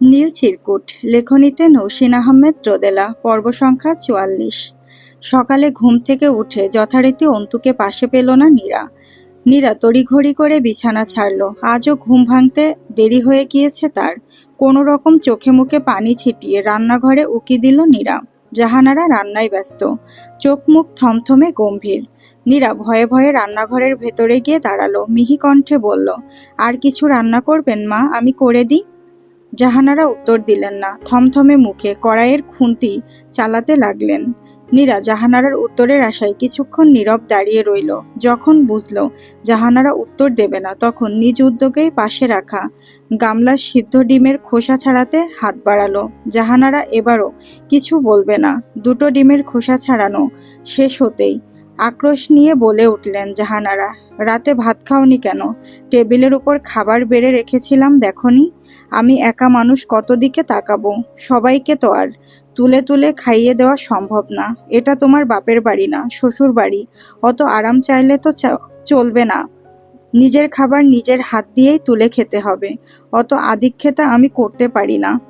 নীল চিরকুট, লেখনীতে নৌসিন আহমেদ রোদেলা, পর্ব সংখ্যা চুয়াল্লিশ। সকালে ঘুম থেকে উঠে যথারীতি অন্তুকে পাশে পেল না নীরা। নীরা তড়িঘড়ি করে বিছানা ছাড়ল। আজও ঘুম ভাঙতে দেরি হয়ে গিয়েছে তার। কোনো রকম চোখে মুখে পানি ছিটিয়ে রান্নাঘরে উকি দিল নীরা। জাহানারা রান্নায় ব্যস্ত। চোখ মুখ থমথমে গম্ভীর। নীরা ভয়ে ভয়ে রান্নাঘরের ভেতরে গিয়ে দাঁড়াল। মিহি কণ্ঠে বলল, আর কিছু রান্না করবেন মা? আমি করে দিই। জাহানারা উত্তর দিলেন না। থমথমে মুখে কড়াইয়ের খুন্তি চালাতে লাগলেন। নীরা জাহানারার উত্তরের আশায় কিছুক্ষণ নীরব দাঁড়িয়ে রইল। যখন বুঝল জাহানারা উত্তর দেবে না, তখন নিজ উদ্যোগেই পাশে রাখা গামলা সিদ্ধ ডিমের খোসা ছাড়াতে হাত বাড়ালো। জাহানারা এবারও কিছু বলবে না। দুটো ডিমের খোসা ছাড়ানো শেষ হতেই আক্রোশ নিয়ে বলে উঠলেন জাহানারা, রাতে ভাত খাওনি কেন? টেবিলের উপর খাবার বেড়ে রেখেছিলাম দেখনি? আমি একা মানুষ কত দিকে তাকাবো? সবাইকে তো আর। তুলে তুলে খাইয়ে দেওয়া সম্ভব না। এটা তোমার বাপের বাড়ি না, শ্বশুর বাড়ি। অত আরাম চাইলে তো চলবে না। নিজের খাবার নিজের হাত দিয়েই তুলে খেতে হবে। অত আদিক্ষেতা আমি করতে পারি না।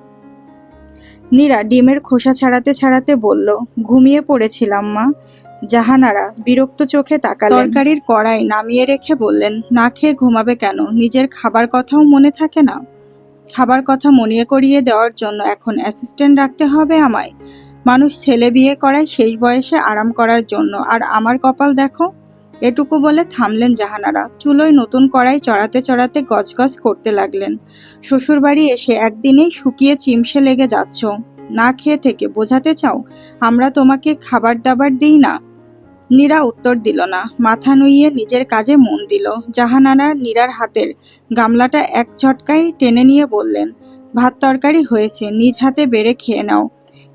নীরা ডিমের খোসা ছাড়াতে ছাড়াতে বলল, ঘুমিয়ে পড়েছিলাম মা। জাহানারা বিরক্ত চোখে তাকালেন। তরকারির কড়াই নামিয়ে রেখে বললেন, না খেয়ে ঘুমাবে কেন? নিজের খাবার কথাও মনে থাকে না? খাবার কথা মনে করিয়ে দেওয়ার জন্য এখন অ্যাসিস্ট্যান্ট রাখতে হবে আমায়। মানুষ ছেলে বিয়ে করায় শেষ বয়সে আরাম করার জন্য। আর আমার কপাল দেখো, এটুকু বলে থামলেন জাহানারা। চুলোয় নতুন কড়াই চড়াতে চড়াতে গজগজ করতে লাগলেন। শ্বশুরবাড়ি এসে একদিনেই শুকিয়ে চিমসে লেগে যাচ্ছ। না খেয়ে থেকে, বোঝাতে চাও, আমরা তোমাকে খাবার দাবার দিই না? নীরা উত্তর দিল না। মাথা নুইয়ে নিজের কাজে মন দিল। জাহানারা নীরার হাতের গামলাটা এক ঝটকায় টেনে নিয়ে বললেন, ভাত তরকারি হয়েছে, নিজ হাতে বেড়ে খেয়ে নাও।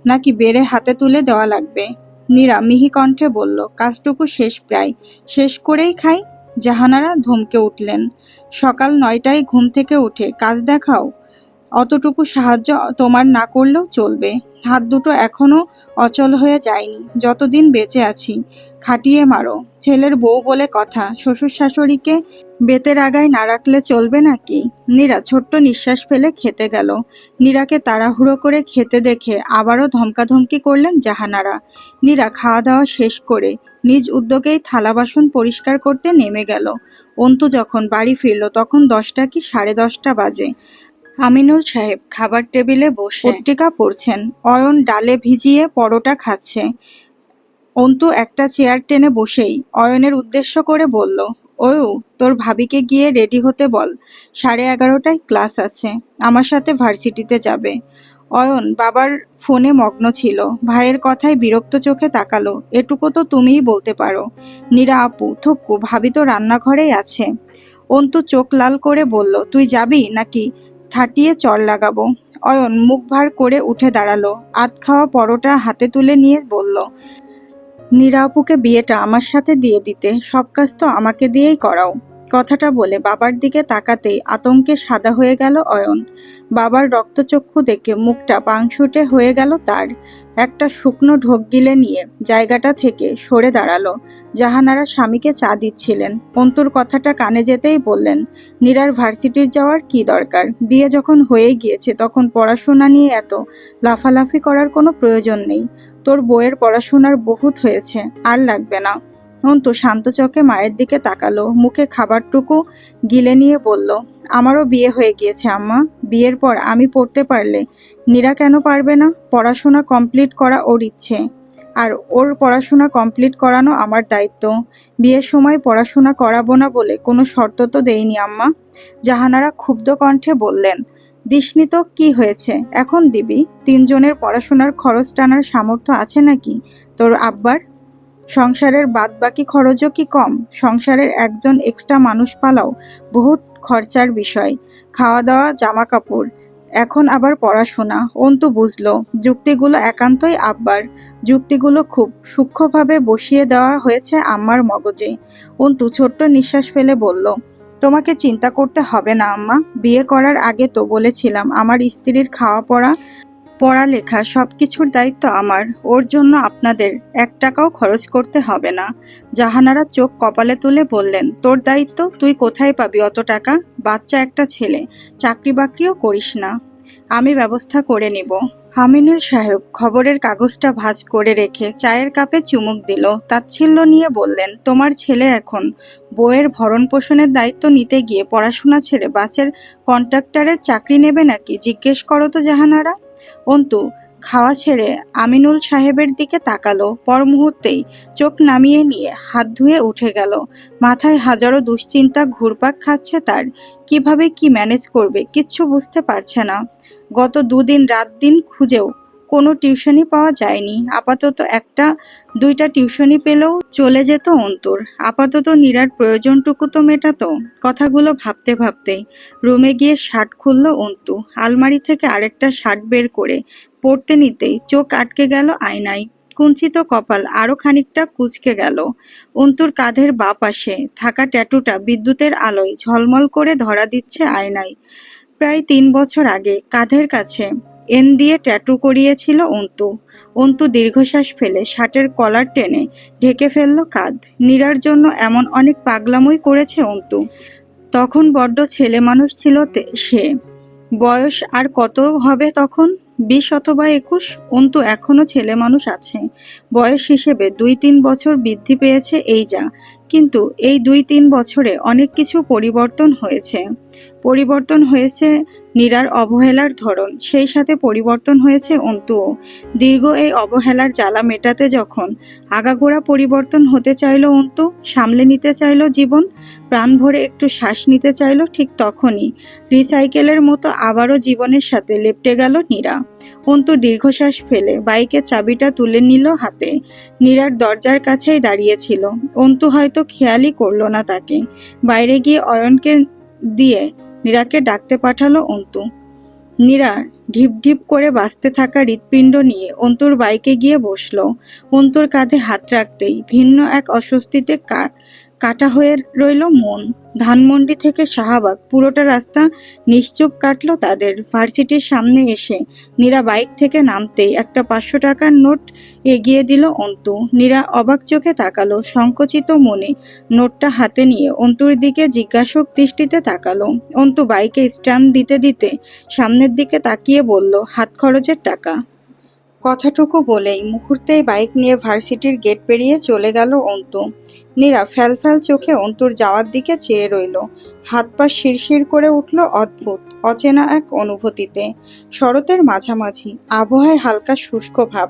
নাকি বেড়ে হাতে তুলে দেওয়া লাগবে? নীরা মিহি কণ্ঠে বলল, কাজটুকু শেষ প্রায়, শেষ করেই খাই? জাহানারা ধমকে উঠলেন, সকাল নয়টায় ঘুম থেকে উঠে, কাজ দেখাও। অতটুকু সাহায্য তোমার না করলেও চলবে। হাত দুটো এখনও অচল হয়ে যায়নি। যতদিন বেঁচে আছি, খাটিয়ে মারো। ছেলের বউ বলে কথা, শ্বশুর শাশুড়িকে বেতের আগায় না রাখলে চলবে নাকি? নীরা ছোট্ট নিঃশ্বাস ফেলে খেতে গেল। নীরাকে তাড়াহুড়ো করে খেতে দেখে আবারও ধমকাধমকি করলেন জাহানারা। নীরা খাওয়া দাওয়া শেষ করে নিজ উদ্যোগেই থালা বাসন পরিষ্কার করতে নেমে গেল। অন্তু যখন বাড়ি ফিরল, তখন দশটা কি সাড়ে দশটা বাজে? আমিনুল সাহেব খাবার টেবিলে বসে পত্রিকা পড়ছেন। অয়ন ডালে ভিজিয়ে পরোটা খাচ্ছে। অন্তু একটা চেয়ার টেনে বসেই অয়নের উদ্দেশ্য করে বলল, ওয়ু, তোর ভাবিকে গিয়ে রেডি হতে বল। সাড়ে এগারোটায় ক্লাস আছে, আমার সাথে ভার্সিটিতে যাবে। অয়ন বাবার ফোনে মগ্ন ছিল। ভাইয়ের কথায় বিরক্ত চোখে তাকালো। এটুকু তো তুমিই বলতে পারো। নীরা আপু, থুক্কু, ভাবি তো রান্নাঘরেই আছে। অন্তু চোখ লাল করে বলল, তুই যাবি নাকি? ঠাটিয়ে চর লাগাবো। অয়ন মুখ ভার করে উঠে দাঁড়াল। আধ খাওয়া পরোটা হাতে তুলে নিয়ে বলল, নিরাপুকে বিয়েটা আমার সাথে দিয়ে দিতে। সব কাজ তো আমাকে দিয়েই করাও। কথাটা বলে বাবার দিকে তাকাতেই আতঙ্কে সাদা হয়ে গেল অয়ন। বাবার রক্তচক্ষু দেখে মুখটা পাংশুটে হয়ে গেল তার। একটা শুকনো ঢোক গিলে নিয়ে জায়গাটা থেকে সরে দাঁড়াল। জাহানারা স্বামীকে চা দিচ্ছিলেন। অন্তুর কথাটা কানে যেতেই বললেন, নীরার ভার্সিটির যাওয়ার কি দরকার? বিয়ে যখন হয়ে গিয়েছে, তখন পড়াশোনা নিয়ে এত লাফালাফি করার কোনো প্রয়োজন নেই। তোর বইয়ের পড়াশোনার বহুত হয়েছে, আর লাগবে না। অন্তু শান্ত চোখে মায়ের দিকে তাকালো, মুখে খাবারটুকু গিলে নিয়ে বলল, আমারও বিয়ে হয়ে গিয়েছে আম্মা। বিয়ের পর আমি পড়তে পারলে নীরা কেন পারবে না? পড়াশোনা কমপ্লিট করা ওর ইচ্ছে। আর ওর পড়াশোনা কমপ্লিট করানো আমার দায়িত্ব। বিয়ের সময় পড়াশোনা করাবো না বলে কোনো শর্ত তো দেয়নি আম্মা। জাহানারা ক্ষুব্ধ কণ্ঠে বললেন, দিসনি তো কি হয়েছে? এখন দিবি? তিনজনের পড়াশোনার খরচ টানার সামর্থ্য আছে নাকি? তোর আব্বার সংসারের বাদবাকি খরচও কি কম? সংসারের একজন এক্সট্রা মানুষ পালাও বহুত খরচার বিষয়। খাওয়া দাওয়া জামা কাপড় এখন আবার পড়াশোনা। অন্তু বুঝলো, যুক্তিগুলো একান্তই আব্বার। যুক্তিগুলো খুব সূক্ষ্মভাবে বসিয়ে দেওয়া হয়েছে আম্মার মগজে। অন্তু ছোট্ট নিঃশ্বাস ফেলে বলল, তোমাকে চিন্তা করতে হবে না আম্মা। বিয়ে করার আগে তো বলেছিলাম, আমার স্ত্রীর খাওয়া পড়া পড়ালেখা সব কিছুর দায়িত্ব আমার। ওর জন্য আপনাদের এক টাকাও খরচ করতে হবে না। জাহানারা চোখ কপালে তুলে বললেন, তোর দায়িত্ব? তুই কোথায় পাবি অত টাকা? বাচ্চা একটা ছেলে, চাকরি বাকরিও করিস না। আমি ব্যবস্থা করে নিব। হামিনুল সাহেব খবরের কাগজটা ভাঁজ করে রেখে চায়ের কাপে চুমুক দিল, তাচ্ছিল্য নিয়ে বললেন, তোমার ছেলে এখন বইয়ের ভরণ পোষণের দায়িত্ব নিতে গিয়ে পড়াশোনা ছেড়ে বাসের কন্ট্রাক্টরের চাকরি নেবে নাকি? জিজ্ঞেস করো তো জাহানারা। অন্তু, খাওয়া ছেড়ে আমিনুল সাহেবের দিকে তাকালো। পর মুহূর্তেই চোখ নামিয়ে নিয়ে হাত ধুয়ে উঠে গেল। মাথায় হাজারো দুশ্চিন্তা ঘুরপাক খাচ্ছে তার। কীভাবে কি ম্যানেজ করবে, কিচ্ছু বুঝতে পারছে না। গত দুদিন, রাত দিন খুঁজেও কোনো টিউশনই পাওয়া যায়নি। আপাতত একটা, দুইটা টিউশনই পেলেও চলে যেত অন্তর। আপাতত নীরার প্রয়োজনটুকু তো মেটাতো। কথাগুলো ভাবতে ভাবতেই রুমে গিয়ে শার্ট খুলল অন্তু। আলমারি থেকে আরেকটা শার্ট বের করে পড়তে নিতেই চোখ আটকে গেল আয়নায়। কুঞ্চিত কপাল আরও খানিকটা কুচকে গেল। অন্তুর কাঁধের বা পাশে থাকা ট্যাটুটা বিদ্যুতের আলোয় ঝলমল করে ধরা দিচ্ছে আয়নায়। প্রায় তিন বছর আগে কাঁধের কাছে এন দিয়ে ট্যাটু করিয়েছিল অন্তু। অন্তু দীর্ঘশ্বাস ফেলে শার্টের কলার টেনে ঢেকে ফেলল কাঁধ। নীরার জন্য এমন অনেক পাগলামই করেছে অন্তু। তখন বড্ড ছেলে মানুষ ছিল সে। বয়স আর কত হবে তখন? বিশ অথবা একুশ? অন্তু এখনও ছেলে মানুষ আছে। বয়স হিসেবে দুই তিন বছর বৃদ্ধি পেয়েছে এই যা। কিন্তু এই দুই তিন বছরে অনেক কিছু পরিবর্তন হয়েছে। পরিবর্তন হয়েছে নীরার অবহেলার ধরন, সেই সাথে পরিবর্তন হয়েছে অন্তুও। দীর্ঘ এই অবহেলার জ্বালা মেটাতে যখন আগাগোড়া পরিবর্তন হতে চাইলো অন্তু, সামলে নিতে চাইল জীবন, প্রাণ ভরে একটু শ্বাস নিতে চাইল ঠিক তখনই। রিসাইকেলের মতো আবারও জীবনের সাথে লেপটে গেল নীরা। অন্তু দীর্ঘশ্বাস ফেলে বাইকের চাবিটা তুলে নিল হাতে। নীরার দরজার কাছেই দাঁড়িয়েছিল। অন্তু হয়তো খেয়ালই করল না তাকে। বাইরে গিয়ে অয়নকে দিয়ে নীরাকে ডাকতে পাঠালো অন্তু। নীরা ঢিপ ঢিপ করে বাঁচতে থাকা হৃৎপিণ্ড নিয়ে অন্তুর বাইকে গিয়ে বসল। অন্তুর কাঁধে হাত রাখতেই ভিন্ন এক অস্বস্তিতে কা- কাটা হয়ে রইল মন। ধানমন্ডি থেকে শাহবাগ, পুরোটা রাস্তা নিশ্চুপ কাটলো তাদের। ভার্সিটির সামনে এসে নীরা বাইক থেকে নামতেই একটা পাঁচশো টাকার নোট এগিয়ে দিল অন্তু। নীরা অবাক চোখে তাকালো, সংকুচিত মনে নোটটা হাতে নিয়ে অন্তুর দিকে জিজ্ঞাসক দৃষ্টিতে তাকালো। অন্তু বাইকে স্ট্যান্ড দিতে দিতে সামনের দিকে তাকিয়ে বলল, হাত খরচের টাকা। কথাটুকু বলেই মুহূর্তেই বাইক নিয়ে ভার্সিটির গেট পেরিয়ে চলে গেল অন্তু। নীরা ফ্যাল ফ্যাল চোখে অন্তুর যাওয়ার দিকে চেয়ে রইল। হাত পা শিরশির করে উঠল অদ্ভুত, অচেনা এক অনুভূতিতে। শরতের মাঝামাঝি, আবহাওয়ায় হালকা শুষ্ক ভাব,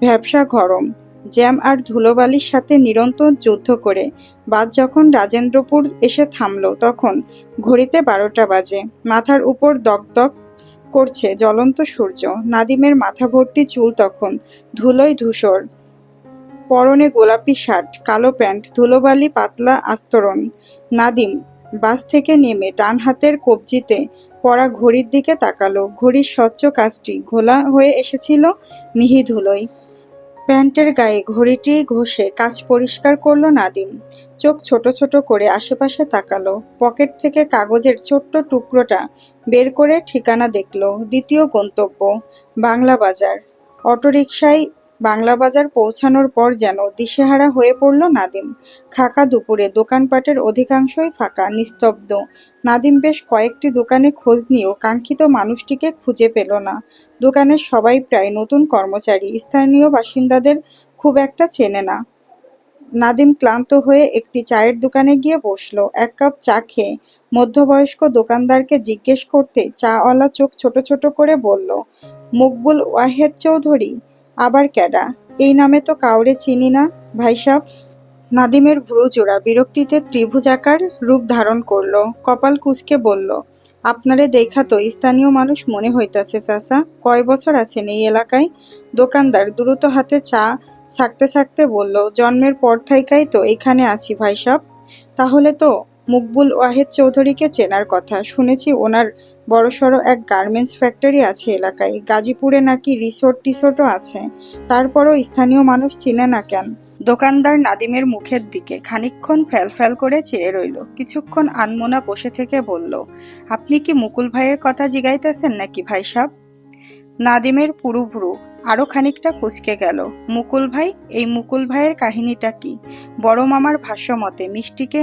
ভ্যাবসা গরম, জ্যাম আর ধুলোবালির সাথে নিরন্তর যুদ্ধ করে। বাদ যখন রাজেন্দ্রপুর এসে থামলো, তখন ঘড়িতে বারোটা বাজে। মাথার উপর দগদগ করছে জ্বলন্ত সূর্য। নাদিমের মাথা ভর্তি চুল তখন ধুলোয় ধূসর। পরনে গোলাপি শার্ট, কালো প্যান্ট, ধুলোবালি পাতলা আস্তরণ। নাদিম বাস থেকে নেমে ডান হাতের কবজিতে পরা ঘড়ির দিকে তাকালো। ঘড়ির স্বচ্ছ কাজটি ঘোলা হয়ে এসেছিল মিহি ধুলোয় প্যান্টের গায়ে ঘড়িটি ঘষে কাজ পরিষ্কার করল নাদিম। চোখ ছোট ছোট করে আশেপাশে তাকালো। পকেট থেকে কাগজের ছোট্ট টুকরোটা বের করে ঠিকানা দেখল। দ্বিতীয় গন্তব্য, বাংলা বাজার। অটোরিকশায় বাংলা বাজার পৌঁছানোর পর যেন দিশেহারা হয়ে পড়ল নাদিম। খাকা দুপুরে দোকানপাটের অধিকাংশই ফাঁকা, নিস্তব্ধ। নাদিম বেশ কয়েকটি দোকানে খোঁজ নিয়েও কাঙ্ক্ষিত মানুষটিকে খুঁজে পেল না। দোকানের সবাই প্রায় নতুন কর্মচারী, স্থানীয় বাসিন্দাদের খুব একটা চেনে না। নাদিম ক্লান্ত হয়ে একটি চায়ের দোকানে গিয়ে বসল। এক কাপ চা খেয়ে মধ্যবয়স্ক দোকানদারকে জিজ্ঞেস করতে চাওয়ালা চোখ ছোট ছোট করে বলল, মকবুল ওয়াহেদ চৌধুরী আবার ক্যাডা। এই নামে তো কাউরে চিনি না ভাইসাব নাদিমের ভ্রু জোড়া বিরক্তিতে ত্রিভুজাকার রূপ ধারণ করল। কপাল কুঁচকে বলল, আপনারে দেখা তো স্থানীয় মানুষ মনে হইতাছে চাচা। কয় বছর আছেন এই এলাকায়? দোকানদার দ্রুত হাতে চা ছাকতে ছাকতে বলল, জন্মের পর থাইকাই তো এখানে আছি ভাইসাব তাহলে তো মকবুল ওয়াহেদ চৌধুরীকে চেনার কথা। শুনেছি ওনার বড়সড় এক গার্মেন্টস ফ্যাক্টরি আছে এলাকায়। গাজীপুরে নাকি রিসোর্ট টিসোর্টও আছে। তারপরও স্থানীয় মানুষ চিনে না কেন। দোকানদার নাদিমের মুখের দিকে খানিকক্ষণ ফ্যাল ফ্যাল করে চেয়ে রইল। কিছুক্ষণ আনমোনা বসে থেকে বলল, আপনি কি মুকুল ভাইয়ের কথা জিগাইতেছেন নাকি ভাই সাব? নাদিমের পুরু ভ্রু আরও খানিকটা কুচকে গেল। মুকুল ভাই, এই মুকুল ভাইয়ের কাহিনীটা কি? বড় মামার ভাষ্য মতে মিষ্টিকে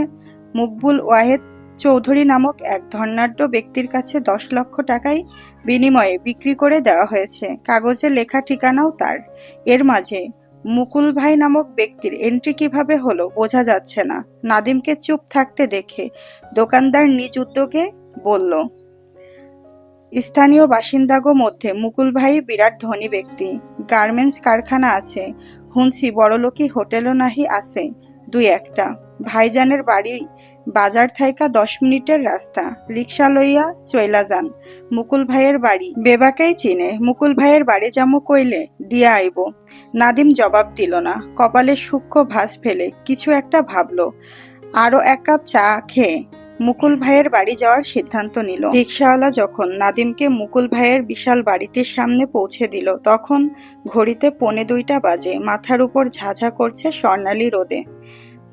মকবুল ওয়াহেদ চৌধুরী নামক এক ধনাঢ্য ব্যক্তির কাছে দশ লক্ষ টাকায় বিনিময়ে বিক্রি করে দেওয়া হয়েছে। কাগজে লেখা ঠিকানাও তার। এর মাঝে, মুকুল ভাই নামক ব্যক্তির এন্ট্রি কীভাবে হলো বোঝা যাচ্ছে না। নাদিমকে চুপ থাকতে দেখে দোকানদার নিজ উদ্যোগে বলল, স্থানীয় বাসিন্দাগো মধ্যে মুকুল ভাই বিরাট ধনী ব্যক্তি। গার্মেন্টস কারখানা আছে। হুনছি বড়লোকি হোটেলও নাহি আছে। দুই একটা। ভাইজানের বাড়ি বাজার থাইকা দশ মিনিটের রাস্তা। রিক্সা লইয়া চইলা যান। মুকুল ভাইয়ের বাড়ি। বেবাকেই চিনে। মুকুল ভাইয়ের বাড়ি যামো কইলে দিয়া আইব। নাদিম জবাব দিল না। কপালে সূক্ষ্ম ভাস ফেলে কিছু একটা ভাবল। আরও এক কাপ চা খেয়ে মুকুল ভাইয়ের বাড়ি যাওয়ার সিদ্ধান্ত নিল। রিক্সাওয়ালা যখন নাদিমকে মুকুল ভাইয়ের বিশাল বাড়িটির সামনে পৌঁছে দিল, তখন ঘড়িতে পৌনে দুইটা বাজে, মাথার উপর ঝাঝা করছে স্বর্ণালী রোদে।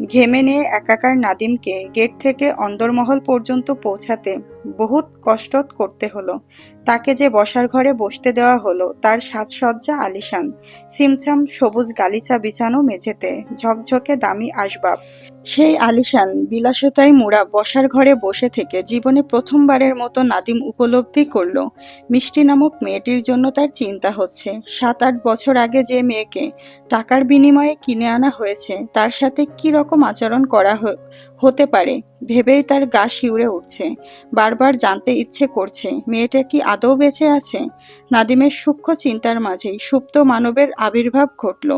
ঘেমে নিয়ে একাকার নাদিমকে গেট থেকে অন্দরমহল পর্যন্ত পৌঁছাতে বহুত কষ্ট করতে হলো। তাকে যে বসার ঘরে বসতে দেওয়া হলো, তার সাজসজ্জা আলিশান। সিমছাম সবুজ গালিচা বিছানো মেঝেতে ঝকঝকে দামি আসবাব। সেই আলিশান বিলাসতায় মোড়া বসার ঘরে বসে থেকে জীবনে প্রথমবারের মতো নাদিম উপলব্ধি করল। মিষ্টি নামক মেয়েটির জন্য তার চিন্তা হচ্ছে। সাত আট বছর আগে যে মেয়েকে টাকার বিনিময়ে কিনে আনা হয়েছে, তার সাথে কি রকম আচরণ করা হতে পারে। ভেবেই তার গা শিউরে উঠছে। বারবার জানতে ইচ্ছে করছে, মেয়েটা কি আদৌ বেঁচে আছে? নাদিমের সূক্ষ্ম চিন্তার মাঝেই সুপ্ত মানবের আবির্ভাব ঘটল।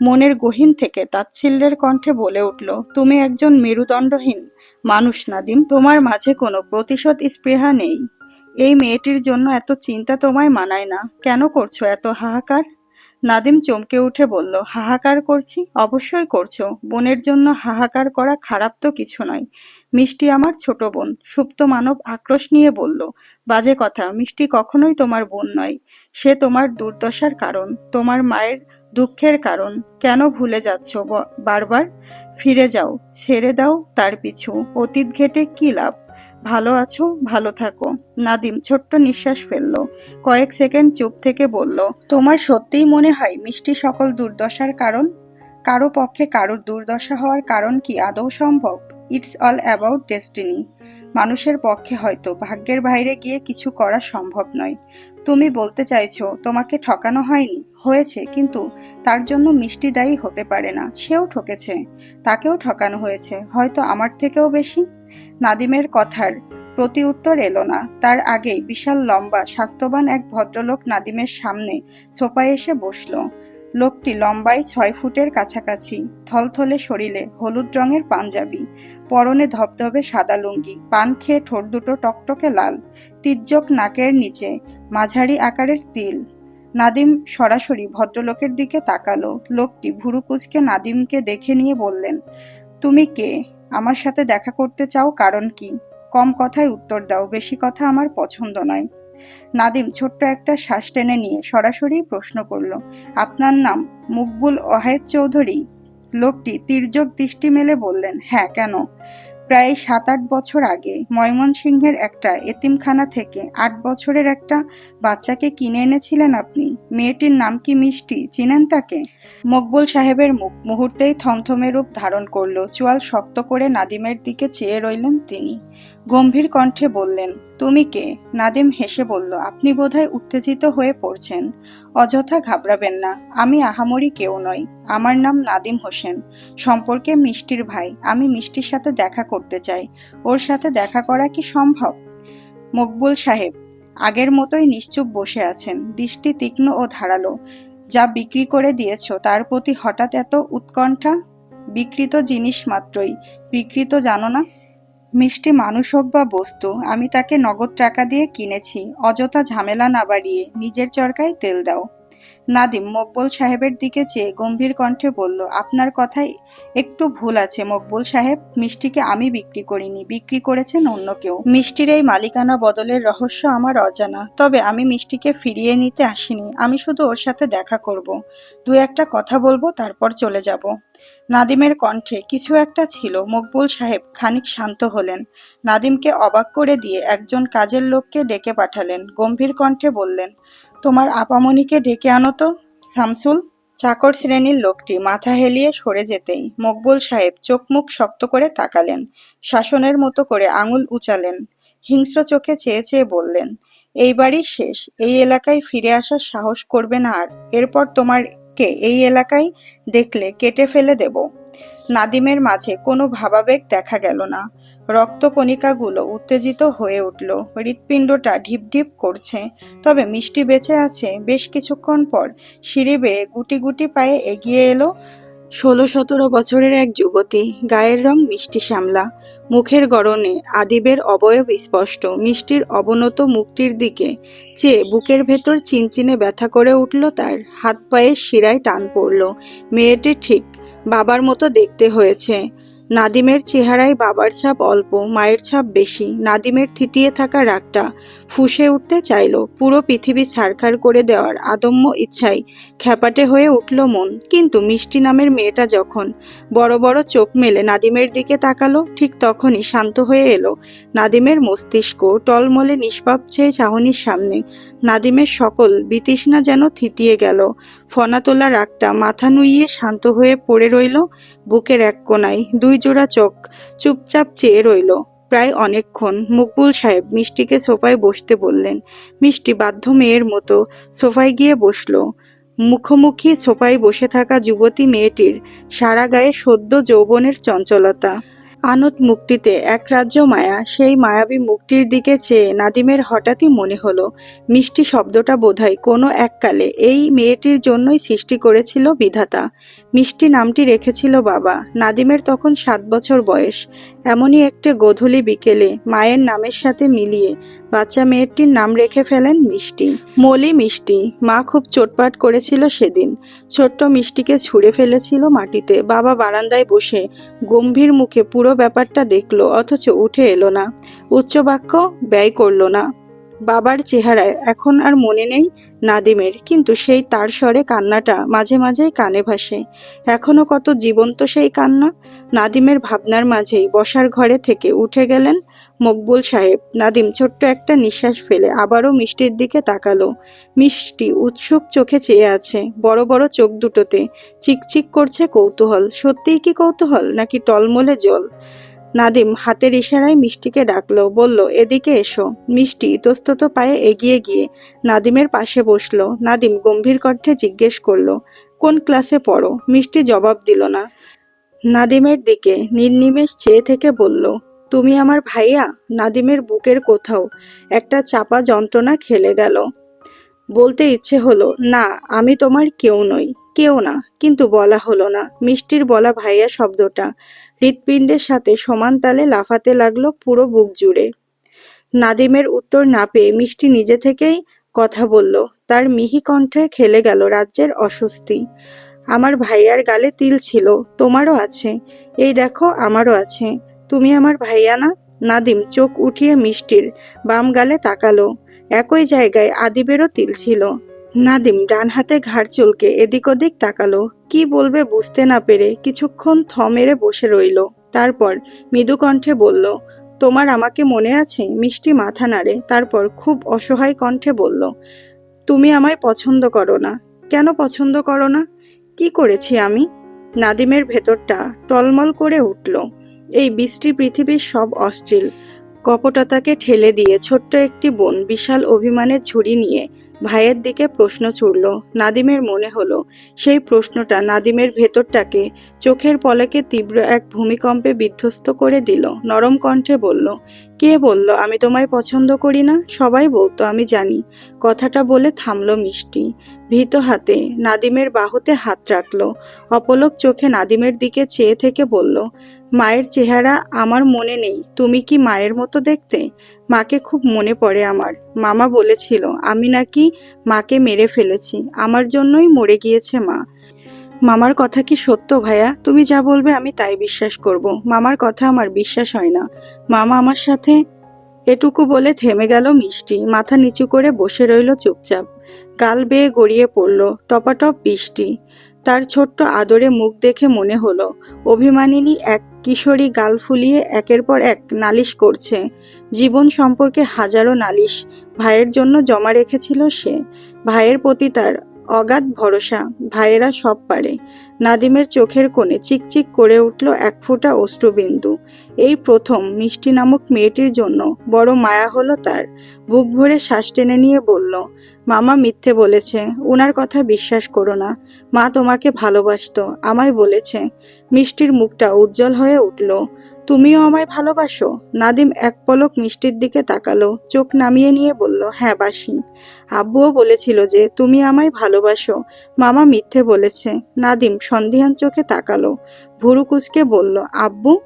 মনের গহীন থেকে তাচ্ছিল্যের কণ্ঠে বলে উঠল, তুমি একজন মেরুদণ্ডহীন মানুষ, নাদিম। তোমার মাঝে কোনো প্রতিশোধ স্পৃহা নেই। এই মেয়েটির জন্য এত চিন্তা তোমায় মানায় না। কেন করছ এত হাহাকার? নাদিম চমকে উঠে বলল, হাহাকার করছি? অবশ্যই করছ। বোনের জন্য হাহাকার করা খারাপ তো কিছু নয়। মিষ্টি আমার ছোট বোন, সুপ্ত মানব আক্রোশ নিয়ে বলল, বাজে কথা, মিষ্টি কখনোই তোমার বোন নয়। সে তোমার দুর্দশার কারণ, তোমার মায়ের দুঃখের কারণ। কেন ভুলে যাচ্ছ বারবার? ফিরে যাও, ছেড়ে দাও তার পিছু। অতীত ঘেটে কি লাভ? ভালো আছো? ভালো থাকো। নাদিম ছোট্ট নিঃশ্বাস ফেলল। কয়েক সেকেন্ড চুপ থেকে বলল, তোমার সত্যিই মনে হয় মিষ্টি সকল দুর্দশার কারণ? কারও পক্ষে কারোর দুর্দশা হওয়ার কারণ কি আদৌ সম্ভব? ইটস অল অ্যাবাউট ডেস্টিনি মানুষের পক্ষে হয়তো ভাগ্যের বাইরে গিয়ে কিছু করা সম্ভব নয়। তুমি বলতে চাইছো, তোমাকে ঠকানো হয়নি? হয়েছে, কিন্তু তার জন্য মিষ্টি দায়ী হতে পারে না। সেও ঠকেছে। তাকেও ঠকানো হয়েছে। হয়তো আমার থেকেও বেশি। নাদিমের কথার প্রতি উত্তর এলো না। তার আগেই বিশাল লম্বা, স্বাস্থ্যবান এক ভদ্রলোক নাদিমের সামনে সোফায় এসে বসল। লোকটি লম্বায় ছয় ফুটের কাছাকাছি, থলথলে শরীরে হলুদ রঙের পাঞ্জাবি, পরনে ধবধবে সাদা লুঙ্গি, পান খেয়ে ঠোঁট দুটো টকটকে লাল, তির্যক নাকের নিচে মাঝারি আকারের তিল। নাদিম সরাসরি ভদ্রলোকের দিকে তাকালো। লোকটি ভুরু কুচকে নাদিমকে দেখে নিয়ে বললেন, তুমি কে? আমার সাথে দেখা করতে চাও কারণ কি? কম কথায় উত্তর দাও, বেশি কথা আমার পছন্দ নয়। নাদিম ছোট্ট একটা শ্বাস টেনে নিয়ে সরাসরি প্রশ্ন করল, আপনার নাম মুকবুল ওয়াহেদ চৌধুরী? লোকটি তির্যক দৃষ্টি মেলে বললেন হ্যাঁ কেন? প্রায় সাত আট বছর আগে ময়মনসিংহের একটা এতিমখানা থেকে আট বছরের একটা বাচ্চাকে কিনে এনেছিলেন আপনি। মেয়েটির নাম কি মিষ্টি? চিনেন তাকে? মকবুল সাহেবের মুখ মুহূর্তেই থমথমে রূপ ধারণ করল। চুয়াল শক্ত করে নাদিমের দিকে চেয়ে রইলেন তিনি। গম্ভীর কণ্ঠে বললেন তুমি কে? নাদিম হেসে বলল, আপনি বোধহয় উত্তেজিত হয়ে পড়ছেন। অযথা ঘাবড়াবেন না, আমি আহামরি কেউ নই। আমার নাম নাদিম হোসেন। সম্পর্কে মিষ্টির ভাই, আমি মিষ্টির সাথে দেখা করতে চাই। ওর সাথে দেখা করা কি সম্ভব? মকবুল সাহেব, আগের মতোই নিশ্চুপ বসে আছেন। দৃষ্টি তীক্ষ্ণ ও ধারালো। যা বিক্রি করে দিয়েছ, তার প্রতি হঠাৎ এত উৎকণ্ঠা? বিকৃত জিনিস মাত্রই। বিকৃত জানো না? মিষ্টি মানুষ হোক বা বস্তু, আমি তাকে নগদ টাকা দিয়ে কিনেছি, অযথা ঝামেলা না বাড়িয়ে নিজের চরকায় তেল দাও। নাদিম মকবুল সাহেবের দিকে চেয়ে গম্ভীর কণ্ঠে বলল, আপনার কথায় একটু ভুল আছে মকবুল সাহেব, মিষ্টিকে আমি বিক্রি করিনি, বিক্রি করেছেন অন্য কেউ। মিষ্টির এই মালিকানা বদলের রহস্য আমার অজানা, তবে আমি মিষ্টিকে ফিরিয়ে নিতে আসিনি, আমি শুধু ওর সাথে দেখা করব, দু একটা কথা বলব, তারপর চলে যাব। নাদিমের কণ্ঠে কিছু একটা ছিল। মকবুল সাহেব খানিক শান্ত হলেন। নাদিমকে অবাক করে দিয়ে একজন কাজের লোককে ডেকে পাঠালেন। গম্ভীর কণ্ঠে বললেন, তোমার আপামনিকে ডেকে আনো তো, শামসুল। চাকর শ্রেণির লোকটি মাথা হেলিয়ে সরে যেতেই মকবুল সাহেব চোখ মুখ শক্ত করে তাকালেন। শাসনের মতো করে আঙুল উচালেন। হিংস্র চোখে চেয়ে চেয়ে বললেন, এইবারই শেষ। এই এলাকায় ফিরে আসার সাহস করবে না আর। এরপর তোমারকে এই এলাকায় দেখলে কেটে ফেলে দেব। নাদিমের মাঝে কোনো ভাবাবেগ দেখা গেল না। রক্তকণিকাগুলো উত্তেজিত হয়ে উঠল। হৃৎপিণ্ডটা ঢিপ ঢিপ করছে। তবে মিষ্টি বেঁচে আছে। বেশ কিছুক্ষণ পর সিঁড়ি বেয়ে গুটি গুটি পায়ে এগিয়ে এলো ষোলো সতেরো বছরের এক যুবতী, গায়ের রং মিষ্টি শ্যামলা, মুখের গড়নে আদিবের অবয়ব স্পষ্ট, মিষ্টির অবনত মুখটির দিকে চেয়ে বুকের ভেতর চিনচিনে ব্যথা করে উঠল তার, হাত পায়ের শিরায় টান পড়ল, মেয়েটি ঠিক বাবার মতো দেখতে হয়েছে, নাদিমের চেহারায় বাবার ছাপ অল্প, মায়ের ছাপ বেশি, নাদিমের থিতিয়ে থাকা রাগটা ফুঁসে উঠতে চাইল। পুরো পৃথিবী ছাড়খাড় করে দেওয়ার আদম্য ইচ্ছায় খ্যাপাটে হয়ে উঠল মন। কিন্তু মিষ্টি নামের মেয়েটা যখন বড় বড় চোখ মেলে নাদিমের দিকে তাকালো, ঠিক তখনই শান্ত হয়ে এলো নাদিমের মস্তিষ্ক টলমলে নিষ্পাপ চেয়ে চাহনির সামনে। নাদিমের সকল বিতৃষ্ণা যেন থিতিয়ে গেল। ফনা তোলা রাগটা মাথা নুইয়ে শান্ত হয়ে পড়ে রইল বুকের এক কোনায়। দুই জোড়া চোখ চুপচাপ চেয়ে রইল। প্রায় অনেকক্ষণ মকবুল সাহেব মিষ্টিকে সোফায় বসতে বললেন। মিষ্টি বাধ্য মেয়ের মতো সোফায় গিয়ে বসল। মুখোমুখি সোফায় বসে থাকা যুবতী মেয়েটির সারা গায়ে সদ্য যৌবনের চঞ্চলতা। আনত মুক্তিতে এক রাজ্য মায়া, সেই মায়াবী মুক্তির দিকে চেয়ে নাদিমের হঠাৎই মনে হলো, মিষ্টি শব্দটা বোধহয় কোনো এককালে এই মেয়েটির জন্যই সৃষ্টি করেছিল বিধাতা। মিষ্টি নামটি রেখেছিল বাবা। নাদিমের তখন সাত বছর বয়স। এমনই একটা গোধূলি বিকেলে মায়ের নামের সাথে মিলিয়ে বাচ্চা মেয়েটির নাম রেখে ফেলেন মিষ্টি। মলি মিষ্টি। মা খুব চোটপাট করেছিল সেদিন। ছোট্ট মিষ্টিকে ছুঁড়ে ফেলেছিল মাটিতে। বাবা বারান্দায় বসে গম্ভীর মুখে পুরো ব্যাপারটা দেখল, অথচ উঠে এলো না। উচ্চবাক্য, ব্যয় করল না। বাবার চেহারায় এখন আর মনে নেই নাদিমের, কিন্তু সেই তার স্বরে কান্নাটা মাঝে মাঝেই কানে ভাসে। এখনও কত জীবন্ত সেই কান্না? নাদিমের ভাবনার মাঝেই বসার ঘরে থেকে উঠে গেলেন মকবুল সাহেব। নাদিম ছোট্ট একটা নিঃশ্বাস ফেলে আবারও মিষ্টির দিকে তাকালো। মিষ্টি উৎসুক চোখে চেয়ে আছে, বড় বড় চোখ দুটোতে। চিকচিক করছে কৌতূহল। সত্যিই কি কৌতূহল, নাকি টলমলে জল? নাদিম হাতের ইশারায় মিষ্টিকে ডাকলো, বলল, এদিকে এসো। মিষ্টি ইতস্তত পায়ে এগিয়ে গিয়ে নাদিমের পাশে বসল। নাদিম গম্ভীর কণ্ঠে জিজ্ঞেস করল, কোন ক্লাসে পড়ো? মিষ্টি জবাব দিল না। নাদিমের দিকে নির্নিমেষ চেয়ে থেকে বলল, তুমি আমার ভাইয়া? নাদিমের বুকের কোথাও একটা চাপা যন্ত্রণা খেলে গেল। বলতে ইচ্ছে হলো, না, আমি তোমার কেউ নই। কেউ না, কিন্তু বলা হলো না। মিষ্টির বলা ভাইয়া শব্দটা। হৃৎপিণ্ডের সাথে সমান তালে লাফাতে লাগল পুরো বুক জুড়ে। নাদিমের উত্তর না পেয়ে মিষ্টি নিজে থেকেই কথা বলল, তার মিহি কণ্ঠে খেলে গেল রাজ্যের অস্বস্তি। আমার ভাইয়ার গালে তিল ছিল, তোমারও আছে। এই দেখো, আমারও আছে। তুমি আমার ভাইয়া না? নাদিম চোখ উঠিয়ে মিষ্টির বাম গালে তাকালো। একই জায়গায় আদিবেরও তিল ছিল। নাদিম ডান হাতে ঘাড় চুলকে এদিক ওদিক তাকালো। কি বলবে বুঝতে না পেরে কিছুক্ষণ থ মেরে বসে রইল। তারপর মৃদু কণ্ঠে বলল, তোমার আমাকে মনে আছে? মিষ্টি মাথা নাড়ে, তারপর খুব অসহায় কণ্ঠে বলল, তুমি আমায় পছন্দ করো না। কেন পছন্দ করো না? কি করেছি আমি? নাদিমের ভেতরটা টলমল করে উঠল। এই বৃষ্টি পৃথিবীর সব অশ্লীল, কপটতাকে ঠেলে দিয়ে ছোট্ট একটি বোন বিশাল অভিমানের ঝুড়ি নিয়ে ভাইয়ের দিকে প্রশ্ন ছুড়ল। নাদিমের মনে হলো, সেই প্রশ্নটা নাদিমের ভেতরটাকে চোখের পলকে তীব্র এক ভূমিকম্পে বিধ্বস্ত করে দিল। নরম কণ্ঠে বলল, কে বলল আমি তোমায় পছন্দ করি না? সবাই বলতো আমি জানি। কথাটা বলে থামলো মিষ্টি। ভীত হাতে নাদিমের বাহুতে হাত রাখল। অপলক চোখে নাদিমের দিকে চেয়ে থেকে বলল মায়ের চেহারা আমার মনে নেই। তুমি কি মায়ের মতো দেখতে? মাকে খুব মনে পড়ে আমার। মামা বলেছিল, আমি নাকি মাকে মেরে ফেলেছি। আমার জন্যই মরে গিয়েছে মা। মামার কথা কি সত্য ভাইয়া? তুমি যা বলবে আমি তাই বিশ্বাস করব। মামার কথা আমার বিশ্বাস হয় না। মামা আমার সাথে এটুকু বলে থেমে গেল মিষ্টি। মাথা নিচু করে বসে রইল চুপচাপ। গাল বেয়ে গড়িয়ে পড়ল টপাটপ বৃষ্টি। তার ছোট্ট আদরে মুখ দেখে মনে হলো, অভিমানিনী এক কিশোরী গাল ফুলিয়ে একের পর এক নালিশ করছে। জীবন সম্পর্কে হাজারো নালিশ। ভাইয়ের জন্য জমা রেখেছিল সে। ভাইয়ের প্রতি তার অগাধ ভরসা, ভাইয়েরা সব পারে। নাদিমের চোখের কোণে চিকচিক করে উঠল এক ফোঁটা অশ্রুবিন্দু। এই প্রথম মিষ্টি নামক মেয়েটির জন্য বড় মায়া হলো তার। বুক ভরে শ্বাস টেনে নিয়ে বলল, মামা মিথ্যে বলেছে, উনার কথা বিশ্বাস করো না। মা তোমাকে ভালোবাসতো, আমায় বলেছে। মিষ্টির মুখটা উজ্জ্বল হয়ে উঠল। তুমিও আমায় ভালোবাসো। নাদিম এক পলক মিষ্টির দিকে তাকালো, চোখ নামিয়ে নিয়ে বলল হ্যাঁ বাসি। আব্বুও বলেছিল যে, তুমি আমায় ভালোবাসো। মামা মিথ্যে বলেছে। নাদিম সন্ধিহান চোখে তাকালো, ভুরু কুচকে বলল, আব্বু